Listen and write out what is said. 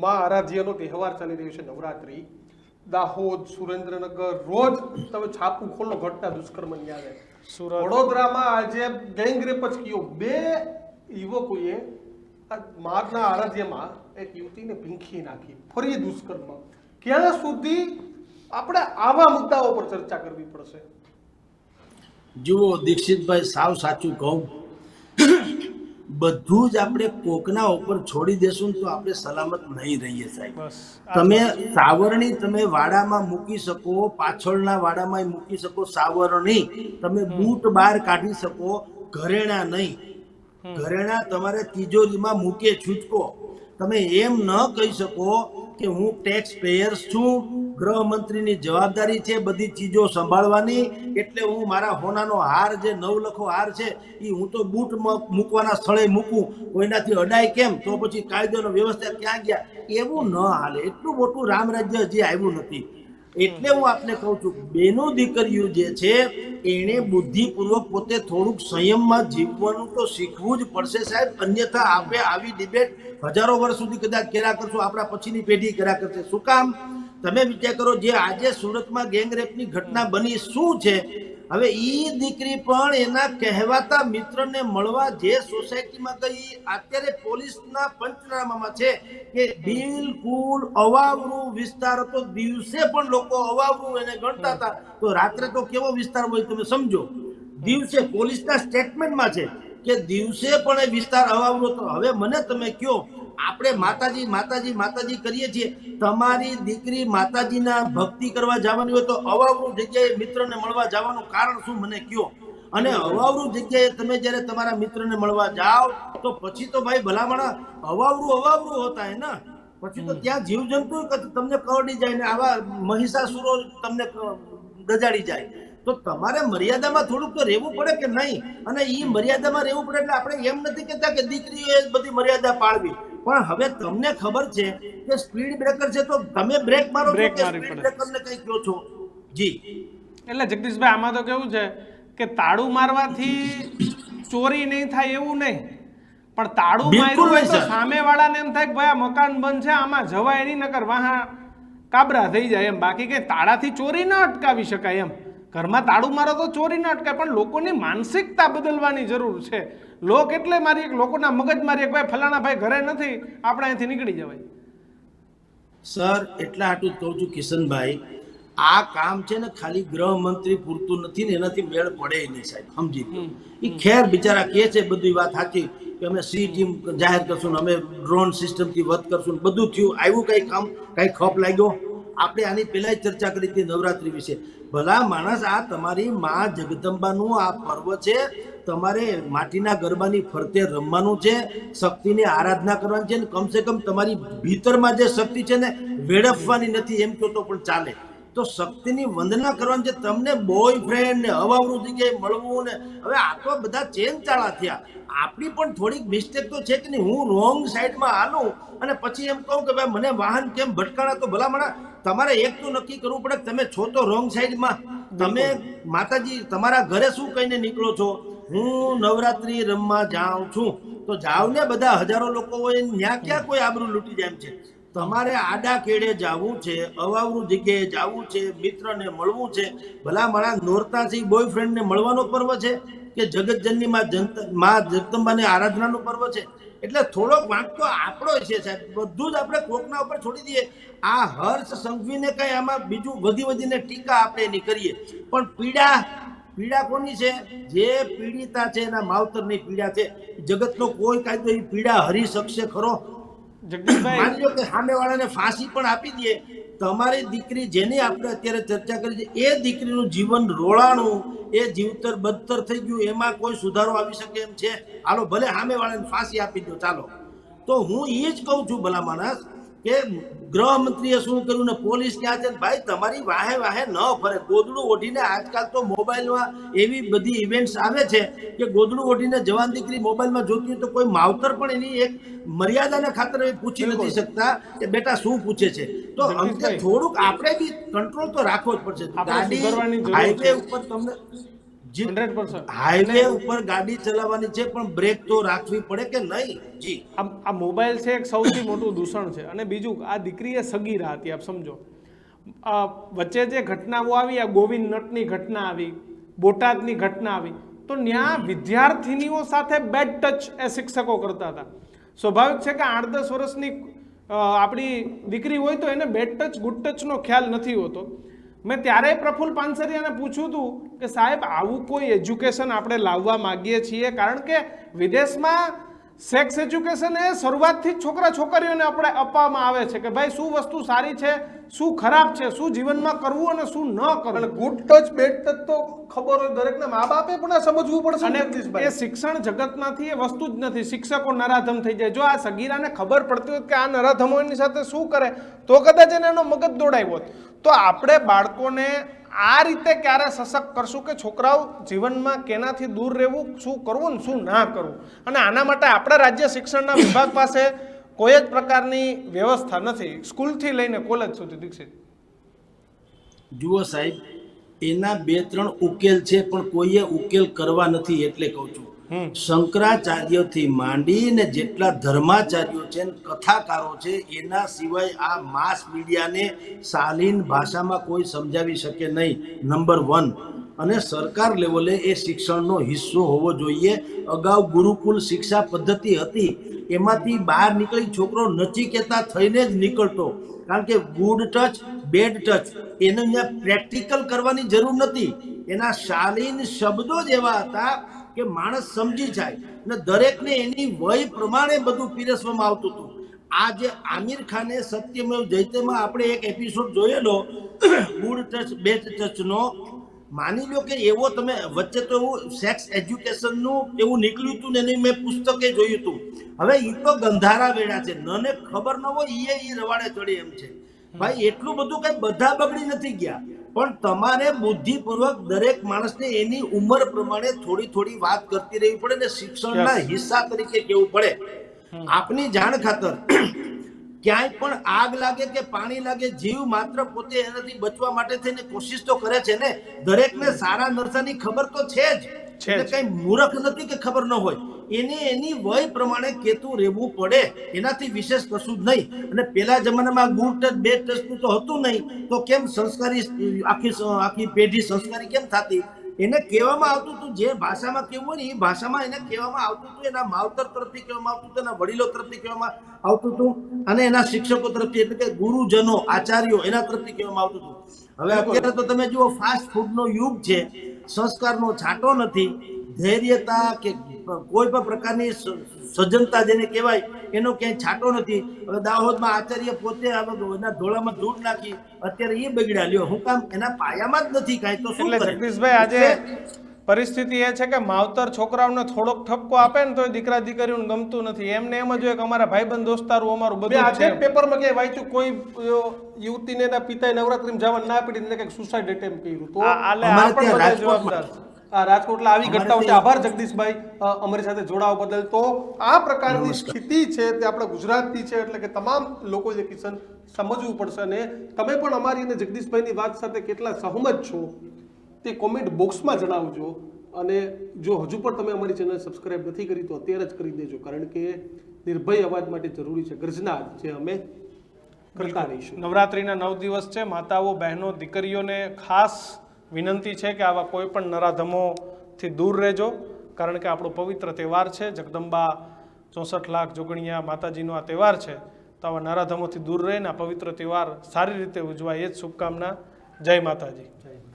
મા આરાધ્યનો તહેવાર ચાલી રહ્યો છે નવરાત્રી. દાહોદ સુરેન્દ્રનગર રોજ તમે છાપું ખોલો ઘટના દુષ્કર્મની આવે. સુરત. વડોદરામાં આજે ગેંગ રેપ જ કયો. બે યુવકોએ આ મારના આરાધ્યમાં એક યુવતીને ભીંખી નાખી. ફરી દુષ્કર્મ. ક્યાં સુધી આપણે આવા મુદ્દાઓ પર ચર્ચા કરવી પડશે? જુઓ દીક્ષિતભાઈ સાવ સાચું કહું. બધું જ આપણે કોકના ઉપર છોડી દેશું તો આપણે સલામત નહીં રહીએ સાહેબ. તમે સાવરણી તમે વાડામાં મૂકી શકો પાછળના વાડામાં મૂકી શકો સાવરણી. તમે બૂટ બહાર કાઢી શકો ઘરેણા નહીં. ઘરેણા તમારે તિજોરીમાં મૂકે છૂટકો તમે એમ ન કહી શકો કે હું ટેક્સ પેયર્સ છું ગૃહમંત્રીની જવાબદારી છે બધી ચીજો સંભાળવાની. એટલે હું મારા હોનાનો હાર જે નવલખો હાર છે એ હું તો બૂટ મૂકવાના સ્થળે મૂકું. કોઈનાથી અડાય કેમ? તો પછી કાયદોનો વ્યવસ્થા ક્યાં ગયા? એવું ન હાલે. એટલું મોટું રામ રાજ્ય હજી આવ્યું નથી. એટલે હું આપને કહું છું, બેનો દીકરીઓ જે છે, એણે બુદ્ધિપૂર્વક પોતે થોડુંક સંયમમાં જીવવાનું તો શીખવું જ પડશે સાહેબ. અન્યથા આપણે આવી ડિબેટ હજારો વર્ષ સુધી કદાચ કર્યા કરશું, આપણા પછીની પેઢી કર્યા કરશે. શું કામ? તમે વિચાર કરો, જે આજે સુરતમાં ગેંગરેપની ઘટના બની, શું છે? હવે એ દીકરી પણ એના કહેવાતા મિત્રને મળવા જે સોસાયટીમાં ગઈ અત્યારે પોલીસના પંચનામામાં છે કે બિલકુલ અવાવરું વિસ્તાર હતો. દિવસે પણ લોકો અવાવરું એને ગણતા હતા. તો રાત્રે તો કેવો વિસ્તાર હોય તમે સમજો. દિવસે પોલીસના સ્ટેટમેન્ટમાં છે કે દિવસે પણ એ વિસ્તાર અવાવરો હતો. હવે મને તમે કયો આપણે માતાજી માતાજી માતાજી કરીએ છીએ. તમારી દીકરી માતાજીના ભક્તિ કરવા જવાની હોય તો અવાવરું જગ્યાએ મિત્રને મળવા જવાનું કારણ શું મને કયો? અને અવાવરું જગ્યાએ તમે જ્યારે તમારા મિત્રને મળવા જાઓ તો પછી તો ભાઈ ભલામણા અવાવરું અવાવરું હોતા હે ને? પછી તો ત્યાં જીવજંતુ તમને કરડી જાય ને આવા મહિષાસુરો તમને ગજાડી જાય. તો તમારે મર્યાદામાં થોડુંક તો રહેવું પડે કે નહીં? અને એ મર્યાદામાં રહેવું પડે એટલે આપણે એમ નથી કહેતા કે દીકરીઓએ બધી મર્યાદા પાળવી. પણ હવે તમને ખબર છે કે સ્પીડ બ્રેકર છે તો તમે બ્રેક મારો બ્રેક સ્પીડ પડે. બ્રેકરને કઈ કહો છો? જી. એટલે જગદીશભાઈ આમાં તો કેવું છે કે તાળું મારવાથી ચોરી નહીં થાય એવું નહીં. પણ તાળું માર્યું હોય તો સામે વાળાને એમ થાય કે ભાઈ આ મકાન બંધ છે આમાં જવાય નહીં નકર વાહા કાબરા થઈ જાય એમ. બાકી કે તાળાથી ચોરી ન અટકાવી શકાય એમ. ઘરમાં તાળું મારો તો ચોરી ન અટકાય પણ લોકોની માનસિકતા બદલવાની જરૂર છે. લોક એટલે મારી એક લોકોના મગજ મારી એક ભાઈ ફલાણા ભાઈ ઘરે નથી આપણે અહીંથી નીકળી જવાય. સર એટલા હાટું કહું છું કિશનભાઈ આ કામ છે ને ખાલી ગૃહમંત્રી પૂરતું નથી ને એનાથી મેળ પડે નહીં સાહેબ સમજી લો. એ ખેર બિચારા કે છે બધી વાત સાચી કે અમે સી ટીમ જાહેર કરશું ને અમે ડ્રોન સિસ્ટમથી વધ કરશું બધું થયું આવ્યું કંઈ કામ કંઈ ખપ લાગ્યો? આપણે આની પહેલા ચર્ચા કરી હતી નવરાત્રી વિશે. ભલા માણસ, આ તમારી મા જગદંબાનું આ પર્વ છે, તમારે માટીના ગરબાની ફરતે રમવાનું છે, શક્તિની આરાધના કરવાની છે અને કમસે કમ તમારી ભીતરમાં જે શક્તિ છે ને, વેડફવાની નથી એમ કહો તો પણ ચાલે. તો શક્તિની વંદના કરવાની છે તમને બોયફ્રેન્ડ ને અવાવરું જગ્યાએ મળવું ને. હવે આ તો બધા ચેન ચાળા થયા. આપણી પણ થોડીક મિસ્ટેક તો છે કે નહીં. હું રોંગ સાઈડમાં હાલું અને પછી એમ કહું કે ભાઈ મને વાહન કેમ ભટકાણા તો ભલામણા. તમારે એક તો નક્કી કરવું પડે તમે છો તો રોંગ સાઈડમાં તમે માતાજી તમારા ઘરે શું કહીને નીકળો છો? હું નવરાત્રી રમવા જાઉં છું. તો જાવ ને બધા હજારો લોકો હોય ત્યાં ક્યાં કોઈ આબરૂ લૂંટી જાય છે? તમારે આડા કેડે જવું છે, અવાવરું જગ્યાએ જવું છે, મિત્રને મળવું છે, ભલા મારા નોરતાથી બોયફ્રેન્ડને મળવાનો પર્વ છે કે જગતજનની માં જનતમાં જગદંબાની આરાધનાનો પર્વ છે? એટલે થોડોક વાંક તો આપણો છે. સાહેબ બધું જ આપણે કોકના ઉપર છોડી દઈએ. આ હર્ષ સંઘવીને કંઈ આમાં બીજું વધી વધીને ટીકા આપણે એની કરીએ. પણ પીડા પીડા કોની છે? જે પીડિતા છે, એના માવતરની પીડા છે. જગતનો કોઈ કાયદો એ પીડા હરી શકશે ખરો? જગદીશભાઈ. માની લો કે સામેવાળાને ફાંસી પણ આપી દઈએ તમારી દીકરી જેની આપણે અત્યારે ચર્ચા કરી છે, એ દીકરીનું જીવન રોળાણું, એ જીવતર બદતર થઈ ગયું, એમાં કોઈ સુધારો આવી શકે એમ છે? હાલો, ભલે સામેવાળાને ફાંસી આપી દો, ચાલો. તો હું એ જ કહું છું, ભલા માણસ કે ગૃહમંત્રીએ શું કર્યું ને પોલીસ ક્યાં છે? ભાઈ તમારી વાહે વાહે ન ફરે. ગોદડું ઓઢીને આજકાલ તો મોબાઈલમાં એવી બધી ઇવેન્ટ્સ આવે છે કે ગોદડું ઓઢીને જવાન દીકરી મોબાઈલમાં જોતી હોય તો કોઈ માવતર પણ એની એક મર્યાદાના ખાતર પૂછી નથી શકતા કે બેટા શું પૂછે છે? તો અંતે થોડુંક આપણે બી કંટ્રોલ તો રાખવો જ પડશે. ગાડી હાઈવે ઉપર તમને જી. 100%. હાઈવે ઉપર ગાડી ચલાવવાની છે પણ બ્રેક તો રાખવી પડે કે નહીં? જી. આ મોબાઈલ છે એક સૌથી મોટું દૂષણ છે. અને બીજું આ દીકરી એ સગીરા હતી આપ સમજો. આ વચ્ચે જે ઘટનાઓ આવી આ ગોવિંદ નટની ઘટના આવી બોટાદની ઘટના આવી તો ત્યાં વિદ્યાર્થીનીઓ સાથે બેડ ટચ એ શિક્ષકો કરતા હતા. સ્વાભાવિક છે કે આઠ દસ વર્ષની આપણી દીકરી હોય તો એને બેડ ટચ ગુડ ટચનો ખ્યાલ નથી હોતો. મેં ત્યારે પ્રફુલ્લ પાનસરિયાને પૂછ્યું હતું કે સાહેબ, આવું કોઈ એજ્યુકેશન આપણે લાવવા માગીએ છીએ? કારણ કે વિદેશમાં સેક્સ એજ્યુકેશન એ શરૂઆતથી જ છોકરા છોકરીઓને આપણે આપવામાં આવે છે કે ભાઈ શું વસ્તુ સારી છે શું ખરાબ છે શું જીવનમાં કરવું અને શું ન કરવું. ગુડ ટચ બેડ ટચ તો ખબર હોય દરેકને મા બાપે પણ આ સમજવું પડશે અને એ. શિક્ષણ જગતમાંથી એ વસ્તુ જ નથી. શિક્ષકો નરાધમ થઈ જાય. જો આ સગીરાને ખબર પડતી હોત કે આ નરાધમોની સાથે શું કરે તો કદાચ એને એનો મગજ દોડાવ્યો હોત. તો આપણે બાળકોને આ રીતે ક્યારે સશક્ત કરશું કે છોકરાઓ જીવનમાં કેનાથી દૂર રહેવું, શું કરવું ને શું ના કરવું? અને આના માટે આપણા રાજ્ય શિક્ષણના વિભાગ પાસે કોઈ જ પ્રકારની વ્યવસ્થા નથી. સ્કૂલથી લઈને કોલેજ સુધી, દીક્ષિત. જુઓ સાહેબ, એના બે ત્રણ ઉકેલ છે, પણ કોઈએ ઉકેલ કરવા નથી, એટલે કહું છું. શંકરાચાર્યથી માંડીને જેટલા ધર્માચાર્યો છે કથાકારો છે, એના સિવાય આ માસ મીડિયાને શાલીન ભાષામાં કોઈ સમજાવી શકે નહીં. Number one. અને સરકાર લેવલે એ શિક્ષણનો હિસ્સો હોવો જોઈએ. અગાઉ ગુરુકુલ શિક્ષા પદ્ધતિ હતી. એમાંથી બહાર નીકળી છોકરો નચિકેતા થઈને જ નીકળતો. કારણ કે ગુડ ટચ બેડ ટચ એને પ્રેક્ટિકલ કરવાની જરૂર નથી. એના શાલીન શબ્દો જ એવા હતા કે માણસ સમજી જાય અને દરેકને એની વય પ્રમાણે બધું પીરસવામાં આવતું હતું. આ જે આમિર ખાને સત્યમેવ જયતેમાં આપણે એક એપિસોડ જોયેલો ગુડ ટચ બેસ્ટ ટચનો. માની લો કે એવો તમે, વચ્ચે તો એવું સેક્સ એજ્યુકેશનનું એવું નીકળ્યું હતું ને એની મેં પુસ્તકે જોયું હતું. હવે એ તો ગંધારા વેળા છે. નને ખબર ન હોય એ એ રવાડે ચડે એમ છે. ભાઈ, એટલું બધું કઈ બધા બગડી નથી ગયા. પણ તમારે બુદ્ધિપૂર્વક દરેક માણસને એની ઉંમર પ્રમાણે થોડી થોડી વાત કરતી રહેવી પડે ને શિક્ષણના હિસ્સા તરીકે કેવું પડે. આપની જાણ ખાતર ક્યાંય પણ આગ લાગે કે પાણી લાગે જીવ માત્ર પોતે એનાથી બચવા માટે થઈને કોશિશ તો કરે છે ને. દરેકને સારા નરસાની ખબર તો છે જ. એટલે કઈ મૂર્ખ નથી કે ખબર ન હોય. એને એની વય પ્રમાણે કેતું રહેવું પડે. એનાથી વિશેષ કશું જ નહીં. અને પેલા જમાનામાં ગુડ ટચ બે ટચનું તો હતું નહીં. તો કેમ સંસ્કારી આખી આખી પેઢી સંસ્કારી કેમ થતી? એને કહેવામાં આવતું હતું જે ભાષામાં કહેવું હોય ને એ ભાષામાં એને કહેવામાં આવતું હતું. એના માવતર તરફથી કહેવામાં આવતું હતું એના વડીલો તરફથી કહેવામાં આવતું હતું. અને એના શિક્ષકો તરફથી એટલે કે ગુરુજનો આચાર્યો એના તરફથી કહેવામાં આવતું હતું. હવે અત્યારે તો તમે જુઓ ફાસ્ટ ફૂડનો યુગ છે. સંસ્કારનો છાંટો નથી. ધૈર્યતા કે કોઈ પણ પ્રકારની સજ્જનતા જેને કહેવાય એનો ક્યાંય છાંટો નથી. હવે દાહોદમાં આચાર્ય પોતે એના ધોળામાં ધૂળ નાખી અત્યારે એ બગડ્યા. લ્યો હું કામ એના પાયામાં જ નથી કાંઈ તો શું જગદીશભાઈ આજે પરિસ્થિતિ એ છે કે માવતર છોકરાઓને થોડોક ઠપકો આપે ને તો દીકરા દીકરીઓને ગમતું નથી. એમને એમ જ હોય કે અમારા ભાઈબંધ દોસ્તારું અમારું બધું આજે પેપરમાં ક્યાંય વાંચ્યું કોઈ યુવતીને એના પિતાએ નવરાત્રીમાં જવા ના પડી એટલે કંઈક સુસાઇડ એટેમ્પ કર્યું. તો આ- આલે આ અમારે પણ ત્યાં બધા જવાબદાર છે. રાજકોટલા આવી ઘટના વચ્ચે આભાર જગદીશભાઈ. અમારી સાથે જોડાવા બદલ. તો આ પ્રકારની સ્થિતિ છે તે આપણે ગુજરાતની છે એટલે કે તમામ લોકો જે કિશન સમજવું પડશે અને તમે પણ અમારી અને જગદીશભાઈની વાત સાથે કેટલા સહમત છો તે કોમેન્ટ બોક્સમાં જણાવજો અને જો હજુ પણ તમે અમારી ચેનલ સબસ્ક્રાઈબ નથી કરી તો અત્યારે જ કરી દેજો. કારણ કે નિર્ભય અવાજ માટે જરૂરી છે. ગર્જના જે અમે કરતા રહીશું. નવરાત્રિના નવ દિવસ છે. માતાઓ બહેનો દીકરીઓને ખાસ વિનંતી છે કે આવા કોઈ પણ નરાધમોથી દૂર રહેજો. કારણ કે આપણો પવિત્ર તહેવાર છે. જગદંબા ચોસઠ લાખ જોગણિયા માતાજીનો આ તહેવાર છે. તો આવા નરાધમોથી દૂર રહીને આ પવિત્ર તહેવાર સારી રીતે ઉજવાય. એ જ શુભકામના. જય માતાજી. જય.